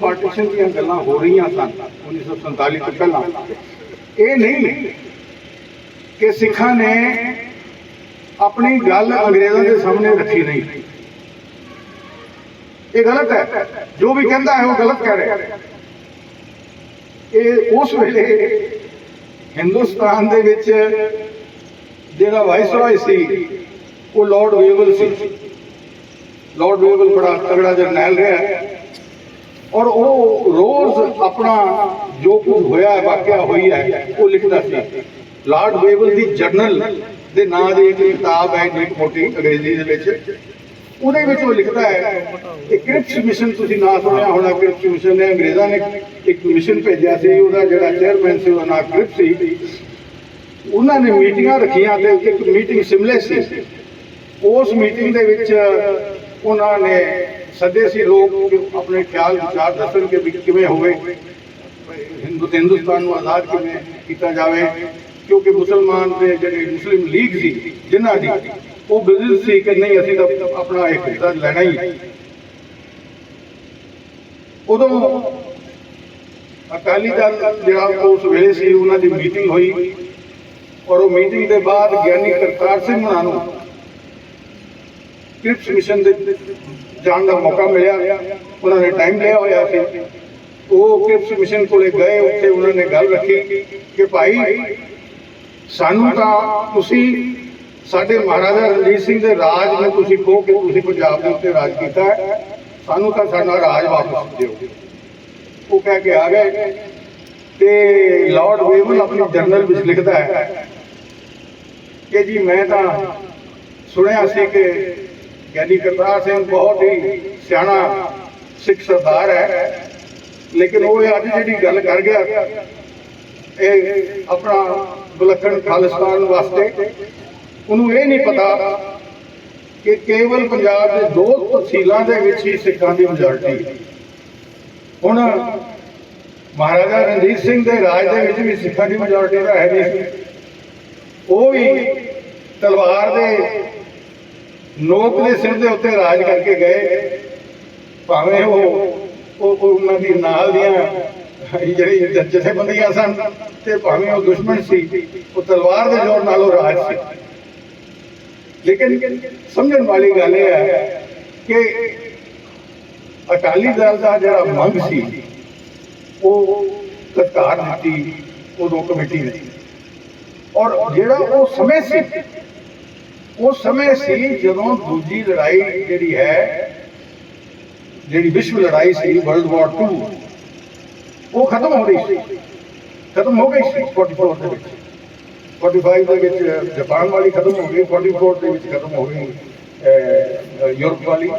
Partition ਦੀਆਂ ਗੱਲਾਂ ਹੋ ਰਹੀਆਂ ਸਨ 1947 ਤੋਂ ਪਹਿਲਾਂ। ਇਹ ਨਹੀਂ ਕਿ ਸਿੱਖਾਂ ਨੇ ਆਪਣੀ ਗੱਲ ਅੰਗਰੇਜ਼ਾਂ ਦੇ ਸਾਹਮਣੇ ਰੱਖੀ ਨਹੀਂ। ਇਹ ਗਲਤ ਹੈ। ਜੋ ਵੀ ਕਹਿੰਦਾ ਹੈ ਉਹ ਗਲਤ ਕਹਿ ਰਿਹਾ ਹੈ। ਇਹ ਉਸ ਵੇਲੇ ਹਿੰਦੁਸਤਾਨ ਦੇ ਵਿੱਚ ਜਿਹੜਾ ਵਾਇਸਰਾਏ ਸੀ, ਉਹ ਲਾਰਡ ਵੇਵਲ ਸੀ। ਲਾਰਡ ਵੇਵਲ ਬੜਾ ਤਗੜਾ ਜਰਨੈਲ ਰਿਹਾ। ਔਰ ਉਹ ਰੋਜ਼ ਆਪਣਾ ਜੋ ਕੁਝ ਹੋਇਆ ਹੈ, ਵਾਕਿਆ ਹੋਈ ਹੈ, ਉਹ ਲਿਖਦਾ ਸੀ। ਲਾਰਡ ਵੇਵਲ ਦੀ ਜਰਨਲ ਦੇ ਨਾਂ ਦੀ ਇੱਕ ਕਿਤਾਬ ਹੈ ਇੱਕ ਮੋਟੀ ਅੰਗਰੇਜ਼ੀ ਦੇ ਵਿੱਚ। ਉਹਦੇ ਵਿੱਚ ਉਹ ਲਿਖਦਾ ਹੈ ਕਿ ਕ੍ਰਿਪਸ ਮਿਸ਼ਨ, ਤੁਸੀਂ ਨਾਂ ਸੁਣਿਆ ਹੋਣਾ ਕ੍ਰਿਪਸ ਮਿਸ਼ਨ ਨੇ ਅੰਗਰੇਜ਼ਾਂ ਨੇ ਇੱਕ ਮਿਸ਼ਨ ਭੇਜਿਆ ਸੀ, ਉਹਦਾ ਜਿਹੜਾ ਚੇਅਰਮੈਨ ਸੀ, ਉਹਦਾ ਨਾਂ ਕ੍ਰਿਪਸ ਸੀ। ਉਹਨਾਂ ਨੇ ਮੀਟਿੰਗਾਂ ਰੱਖੀਆਂ ਤੇ ਇੱਕ ਮੀਟਿੰਗ ਸਿਮਲੇ ਸੀ। ਉਸ ਮੀਟਿੰਗ ਦੇ ਵਿੱਚ ਉਹਨਾਂ ਨੇ ਸੱਦੇ ਸੀ ਲੋਕ ਆਪਣੇ ਖਿਆਲ ਵਿਚਾਰ ਦੱਸਣ ਕਿ ਵੀ ਕਿਵੇਂ ਹੋਵੇ। ਹਿੰਦੁਸਤਾਨ ਨੂੰ ਆਜ਼ਾਦ ਕਿਵੇਂ ਕੀਤਾ ਜਾਵੇ। ਕਿਉਂਕਿ ਮੁਸਲਮਾਨ ਦੇ ਜਿਹੜੇ ਮੁਸਲਿਮ ਲੀਗ ਸੀ, ਜਿਨ੍ਹਾਂ ਦੀ, ਉਹ ਬਿਜ਼ਨਸ ਸੀ ਕਿ ਨਹੀਂ, ਅਸੀਂ ਤਾਂ ਆਪਣਾ ਇੱਕ ਹਿੱਸਾ ਲੈਣਾ ਹੀ। ਉਦੋਂ ਅਕਾਲੀ ਦਲ ਜਿਹੜਾ ਉਸ ਵੇਲੇ ਸੀ, ਉਹਨਾਂ ਦੀ ਮੀਟਿੰਗ ਹੋਈ। ਔਰ ਉਹ ਮੀਟਿੰਗ ਦੇ ਬਾਅਦ ਗਿਆਨੀ ਕਰਤਾਰ ਸਿੰਘ ਹੋਣਾ ਨੂੰ ਕ੍ਰਿਪਸ ਮਿਸ਼ਨ ਦੇ ਜਾਣ ਦਾ ਮੌਕਾ ਮਿਲਿਆ? ਉਹਨਾਂ ਨੇ ਟਾਈਮ ਲਿਆ ਹੋਇਆ ਸੀ। ਉਹ ਕ੍ਰਿਪਸ ਮਿਸ਼ਨ ਕੋਲੇ ਗਏ? ਉੱਥੇ ਉਹਨਾਂ ਨੇ ਗੱਲ ਰੱਖੀ ਕਿ ਭਾਈ, ਸਾਨੂੰ ਤਾਂ ਤੁਸੀਂ ਸਾਡੇ ਮਹਾਰਾਜਾ ਰਣਜੀਤ ਸਿੰਘ ਦੇ ਰਾਜ ਨੂੰ ਤੁਸੀਂ ਕਹੋ ਕਿ ਤੁਸੀਂ ਪੰਜਾਬ ਦੇ ਉੱਤੇ ਰਾਜ ਕੀਤਾ ਹੈ। ਸਾਨੂੰ ਤਾਂ ਸਾਡਾ ਰਾਜ ਵਾਪਸ ਦਿਓ। ਉਹ ਕਹਿ ਕੇ ਆ ਗਏ ਤੇ ਲਾਰਡ ਵੇਵਲ ਆਪਣੀ ਜਰਨਲ ਵਿੱਚ ਲਿਖਦਾ ਹੈ ਕਿ ਜੀ ਮੈਂ ਤਾਂ ਸੁਣਿਆ ਸੀ ਕਿ ਗਿਆਨੀ ਕਰਤਾਰ ਸਿੰਘ ਬਹੁਤ ਹੀ ਸਿਆਣਾ ਸਿੱਖ ਸਰਦਾਰ ਹੈ। ਲੇਕਿਨ ਉਹ ਅੱਜ ਜਿਹੜੀ ਗੱਲ ਕਰ ਗਿਆ, ਇਹ ਆਪਣਾ ਵਿਲੱਖਣ ਖਾਲਿਸਤਾਨ ਵਾਸਤੇ, ਉਹਨੂੰ ਇਹ ਨਹੀਂ ਪਤਾ ਕਿ ਕੇਵਲ ਪੰਜਾਬ ਦੇ ਦੋ ਤਹਿਸੀਲਾਂ ਦੇ ਵਿੱਚ ਹੀ ਸਿੱਖਾਂ ਦੀ ਮੈਜੋਰਟੀ ਹੈ। ਹੁਣ ਮਹਾਰਾਜਾ ਰਣਜੀਤ ਸਿੰਘ ਦੇ ਰਾਜ ਦੇ ਵਿੱਚ ਵੀ ਸਿੱਖਾਂ ਦੀ ਮੈਜੋਰਟੀ ਤਾਂ ਹੈ ਨਹੀਂ ਸੀ। ਉਹ ਵੀ ਤਲਵਾਰ ਦੇ ਲੋਕ ਦੇ ਸਿਰ ਦੇ ਉੱਤੇ ਰਾਜ ਕਰਕੇ ਗਏ। ਭਾਵੇਂ ਉਹ ਉਹ ਉਹਨਾਂ ਦੀ ਨਾਲ ਦੀਆਂ ਜਿਹੜੀ ਜਥੇਬੰਦੀਆਂ ਸਨ ਤੇ ਭਾਵੇਂ ਉਹ ਦੁਸ਼ਮਣ ਸੀ, ਉਹ ਤਲਵਾਰ ਦੇ ਜ਼ੋਰ ਨਾਲ ਉਹ ਰਾਜ ਸੀ। ਲੇਕਿਨ ਸਮਝਣ ਵਾਲੀ ਗੱਲ ਇਹ ਹੈ ਕਿ ਅਕਾਲੀ ਦਲ ਦਾ ਜਿਹੜਾ ਮੰਗ ਸੀ, ਉਹ ਸਰਕਾਰ ਦਿੱਤੀ ਉਦੋਂ ਕਮੇਟੀ ਨੇ ਔਰ ਜਿਹੜਾ ਉਹ ਸਮੇਂ ਸੀ ਉਹ ਸਮੇਂ ਸੀ ਜਦੋਂ ਦੂਜੀ ਲੜਾਈ ਜਿਹੜੀ ਹੈ, ਜਿਹੜੀ ਵਿਸ਼ਵ ਲੜਾਈ ਸੀ ਵਰਲਡ ਵਾਰ 2 ਉਹ ਖਤਮ ਹੋ ਰਹੀ ਸੀ। ਖਤਮ ਹੋ ਗਈ ਸੀ 44 ਦੇ ਵਿੱਚ। 45 ਦੇ ਵਿੱਚ ਜਾਪਾਨ ਵਾਲੀ ਖਤਮ ਹੋ ਗਈ 44 ਦੇ ਵਿੱਚ ਖਤਮ ਹੋ ਗਈ ਯੂਰਪ ਵਾਲੀ।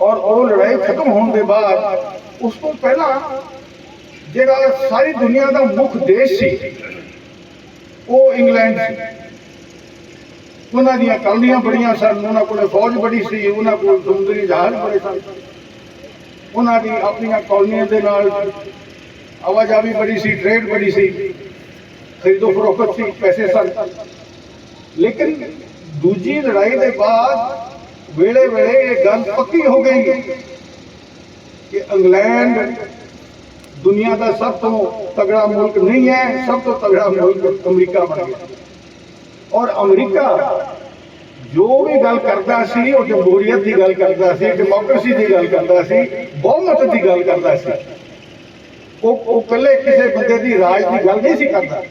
ਔਰ ਉਹ ਲੜਾਈ ਖਤਮ ਹੋਣ ਦੇ ਬਾਅਦ ਉਸ ਤੋਂ ਪਹਿਲਾਂ ਜਿਹੜਾ ਸਾਰੀ ਦੁਨੀਆ ਦਾ ਮੁੱਖ ਦੇਸ਼ ਸੀ, ਉਹ ਇੰਗਲੈਂਡ ਸੀ। ਉਹਨਾਂ ਦੀਆਂ ਕਲਨੀਆਂ ਬੜੀਆਂ ਸਨ, ਉਹਨਾਂ ਕੋਲ ਫੌਜ ਬੜੀ ਸੀ, ਉਹਨਾਂ ਕੋਲ ਸਮੁੰਦਰੀ ਜਹਾਜ਼ ਬੜੇ ਸਨ। ਉਹਨਾਂ ਦੀ ਆਪਣੀਆਂ ਕਲੋਨੀਆਂ ਦੇ ਨਾਲ ਆਵਾਜਾਈ ਬੜੀ ਸੀ ਟ੍ਰੇਡ ਬੜੀ ਸੀ। ਖਰੀਦੋ ਫਰੋਖਤ ਸੀ, ਪੈਸੇ ਸਨ। ਲੇਕਿਨ ਦੂਜੀ ਲੜਾਈ ਦੇ ਬਾਅਦ ਵੇਲੇ ਵੇਲੇ ਇਹ ਗੱਲ ਪੱਕੀ ਹੋ ਗਈ ਕਿ ਇੰਗਲੈਂਡ ਦੁਨੀਆ ਦਾ ਸਭ ਤੋਂ ਤਗੜਾ ਮੁਲਕ ਨਹੀਂ ਹੈ, ਸਭ ਤੋਂ ਤਗੜਾ ਮੁਲਕ ਅਮਰੀਕਾ ਬਣ ਗਿਆ। ਔਰ ਅਮਰੀਕਾ ਜੋ ਵੀ ਗੱਲ ਕਰਦਾ ਸੀ, ਉਹ ਜਮਹੂਰੀਅਤ ਦੀ ਗੱਲ ਕਰਦਾ ਸੀ, ਡੈਮੋਕ੍ਰੇਸੀ ਦੀ ਗੱਲ ਕਰਦਾ ਸੀ, ਬਹੁਮਤ ਦੀ ਗੱਲ ਕਰਦਾ ਸੀ। ਉਹ ਉਹ ਪਹਿਲੇ ਕਿਸੇ ਬੰਦੇ ਦੀ ਰਾਜ ਦੀ ਗੱਲ ਨਹੀਂ ਸੀ ਕਰਦਾ।